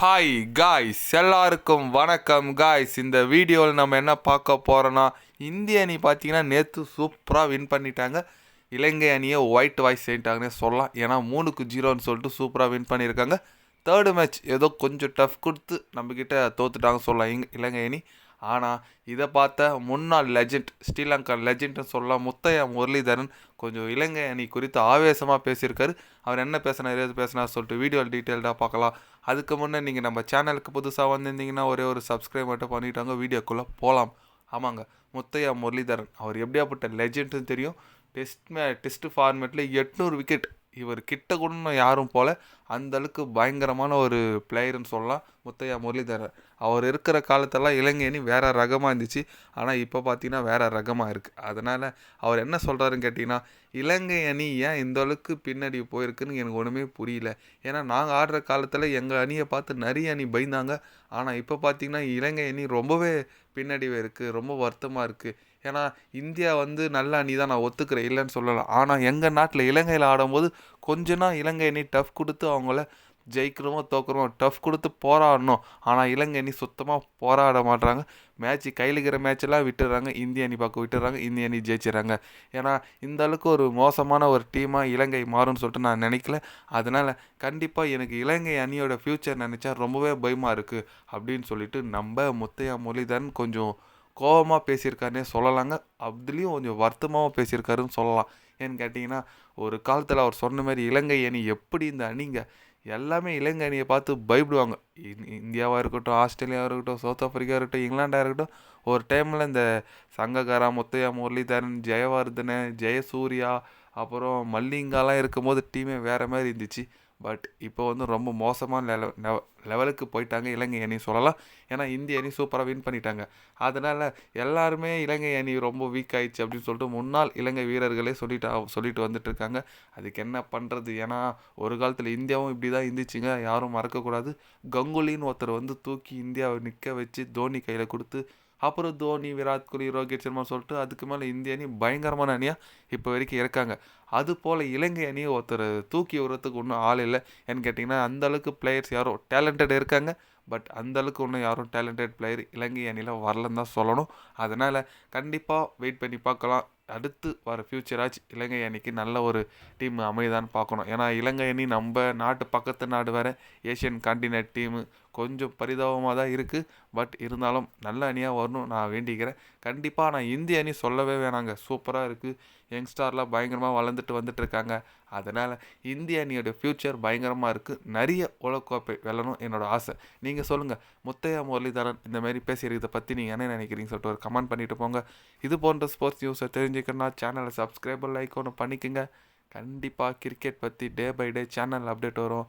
Hi guys எல்லாருக்கும் வணக்கம் guys இந்த வீடியோவில் நம்ம என்ன பார்க்க போகிறோன்னா இந்திய அணி பார்த்தீங்கன்னா நேற்று சூப்பராக வின் பண்ணிட்டாங்க. இலங்கை அணியை ஒயிட் வாய்ஸ் செய்யிட்டாங்கன்னே சொல்லலாம். ஏன்னா மூணுக்கு ஜீரோன்னு சொல்லிட்டு சூப்பராக வின் பண்ணியிருக்காங்க. தேர்டு மேட்ச் ஏதோ கொஞ்சம் டஃப் கொடுத்து நம்மக்கிட்ட தோத்துட்டாங்க சொல்லலாம். இங்கே இலங்கை அணி. ஆனால் இதை பார்த்த முன்னாள் லெஜெண்ட் ஸ்ரீலங்கா லெஜெண்ட்னு சொல்லலாம் முத்தையா முரளிதரன் கொஞ்சம் இலங்கை அணி குறித்து ஆவேசமாக பேசியிருக்காரு. அவர் என்ன பேசினார் எது பேசினார் சொல்லிட்டு வீடியோ டீட்டெயில்டாக பார்க்கலாம். அதுக்கு முன்னே நீங்கள் நம்ம சேனலுக்கு புதுசாக வந்திருந்தீங்கன்னா ஒரே ஒரு சப்ஸ்கிரைப் மட்டும் பண்ணிட்டாங்க வீடியோக்குள்ளே போகலாம் ஆமாங்க முத்தையா முரளிதரன். அவர் எப்படியாப்பட்ட லெஜெண்ட்னு தெரியும். டெஸ்ட் மே டெஸ்ட் ஃபார்மேட்டில் எட்நூறு விக்கெட் இவர் கிட்ட கூட யாரும் போல அந்த அளவுக்கு பயங்கரமான ஒரு பிளேயர்னு சொல்லலாம். முத்தையா முரளிதரன். அவர் இருக்கிற காலத்தெல்லாம் இலங்கை அணி வேற ரகமாக இருந்துச்சு. ஆனால் இப்போ பார்த்தீங்கன்னா வேற ரகமாக இருக்குது அதனால் அவர் என்ன சொல்கிறாருன்னு கேட்டிங்கன்னா இலங்கை அணி ஏன் இந்த அளவுக்கு பின்னாடி போயிருக்குன்னு எனக்கு ஒன்றுமே புரியல. ஏன்னா நாங்கள் ஆடுற காலத்தில் எங்கள் அணியை பார்த்து நிறைய அணி பயந்தாங்க. ஆனால் இப்போ பார்த்தீங்கன்னா இலங்கை அணி ரொம்பவே பின்னாடி இருக்குது ரொம்ப வருத்தமாக இருக்குது ஏன்னா இந்தியா வந்து நல்ல அணி தான் நான் ஒத்துக்கிறேன் இல்லைன்னு சொல்லலாம். ஆனால் எங்கள் நாட்டில் இலங்கையில் ஆடும்போது கொஞ்சம்னா இலங்கை அணி டஃப் கொடுத்து அவங்கள ஜெயிக்கிறோமோ தோக்குறோமோ டஃப் கொடுத்து போராடணும். ஆனால் இலங்கை அணி சுத்தமாக போராட மாட்றாங்க. மேட்ச் கையில் இருக்கிற மேட்செல்லாம் விட்டுறாங்க. இந்திய அணி பக்கம் விட்டுறாங்க. இந்திய அணி ஜெயிச்சிடறாங்க ஏன்னா இந்த அளவுக்கு ஒரு மோசமான ஒரு டீமாக இலங்கை மாறும்னு சொல்லிட்டு நான் நினைக்கல. அதனால் கண்டிப்பாக எனக்கு இலங்கை அணியோட ஃப்யூச்சர் நினச்சா ரொம்பவே பயமாக இருக்குது அப்படின்னு சொல்லிட்டு நம்ம முத்தையா மொழிதான் கொஞ்சம் கோபமாக பேசியிருக்காருனே சொல்லலாங்க. அதுலேயும் கொஞ்சம் வருத்தமாகவும் பேசியிருக்காருன்னு சொல்லலாம். ஏன்னு கேட்டிங்கன்னா ஒரு காலத்தில் அவர் சொன்ன மாதிரி இலங்கை அணி எப்படி இந்த அணிங்க எல்லாமே இலங்கை அணியை பார்த்து பயப்படுவாங்க. இந்- இந்தியாவாக இருக்கட்டும் ஆஸ்திரேலியாவாக இருக்கட்டும் சவுத் ஆஃப்ரிக்கா இருக்கட்டும் இங்கிலாண்டாக இருக்கட்டும் ஒரு டைமில் இந்த சங்ககாரா முத்தையா முரளிதரன் ஜெயவர்தன ஜெயசூர்யா அப்புறம் மல்லிங்காலாம் இருக்கும்போது டீமே வேறு மாதிரி இருந்துச்சு. பட் இப்போ வந்து ரொம்ப மோசமான லெவ லெவலுக்கு போயிட்டாங்க இலங்கை அணி சொல்லலாம். ஏன்னா இந்திய அணி சூப்பராக வின் பண்ணிட்டாங்க. அதனால் எல்லாருமே இலங்கை அணி ரொம்ப வீக் ஆயிடுச்சு அப்படின்னு சொல்லிட்டு முன்னாள் இலங்கை வீரர்களே சொல்லிட்டு சொல்லிட்டு வந்துட்டு இருக்காங்க. அதுக்கு என்ன பண்ணுறது ஏன்னா ஒரு காலத்தில் இந்தியாவும் இப்படி தான் இருந்துச்சுங்க. யாரும் மறக்கக்கூடாது. கங்குலின்னு ஒருத்தர் வந்து தூக்கி இந்தியாவை நிற்க வச்சு தோனி கையில் கொடுத்து அப்புறம் தோனி விராட் கோலி ரோஹித் சர்மா சொல்லிட்டு அதுக்கு மேலே இந்திய அணி பயங்கரமான அணியாக இப்போ வரைக்கும் இருக்காங்க. அது போல் இலங்கை அணியை ஒருத்தர் தூக்கி விடுறதுக்கு ஒன்றும் ஆள் இல்லை. ஏன்னு கேட்டிங்கன்னா அந்த அளவுக்கு பிளேயர்ஸ் யாரும் டேலண்டட் இருக்காங்க. பட் அந்தளவுக்கு ஒன்றும் யாரும் டேலண்டட் பிளேயர் இலங்கை அணியில் வரலன்னு தான் சொல்லணும். அதனால் கண்டிப்பாக வெயிட் பண்ணி பார்க்கலாம். அடுத்து வர ஃப்யூச்சராச்சு இலங்கை அணிக்கு நல்ல ஒரு டீம் அமைதான்னு பார்க்கணும். ஏன்னா இலங்கை அணி நம்ம நாட்டு பக்கத்து நாடு வேறு. ஏஷியன் காண்டினென்ட் டீமு கொஞ்சம் பரிதாபமாக தான் இருக்குது பட் இருந்தாலும் நல்ல அணியாக வரணும். நான் வேண்டிக்கிறேன். கண்டிப்பாக நான் இந்திய அணி சொல்லவே வேணாங்க. சூப்பராக இருக்குது யங்ஸ்டார்லாம் பயங்கரமாக வளர்ந்துட்டு வந்துட்டு இருக்காங்க அதனால் இந்திய அணியோட ஃப்யூச்சர் பயங்கரமாக இருக்குது நிறைய உலகக்கோப்பை வெல்லணும் என்னோடய ஆசை. நீங்கள் சொல்லுங்கள் முத்தையா முரளிதரன் இந்த மாதிரி பேசியிருக்கிறத பற்றி நீங்கள் என்ன நினைக்கிறீங்க சொல்லிட்டு ஒரு கமெண்ட் பண்ணிட்டு போங்க. இது போன்ற ஸ்போர்ட்ஸ் நியூஸை தெரிஞ்சுக்கணும்னா சேனலை சப்ஸ்கிரைபர் லைக் ஒன்று பண்ணிக்கோங்க. கண்டிப்பாக கிரிக்கெட் பற்றி day by day channel update வரும்.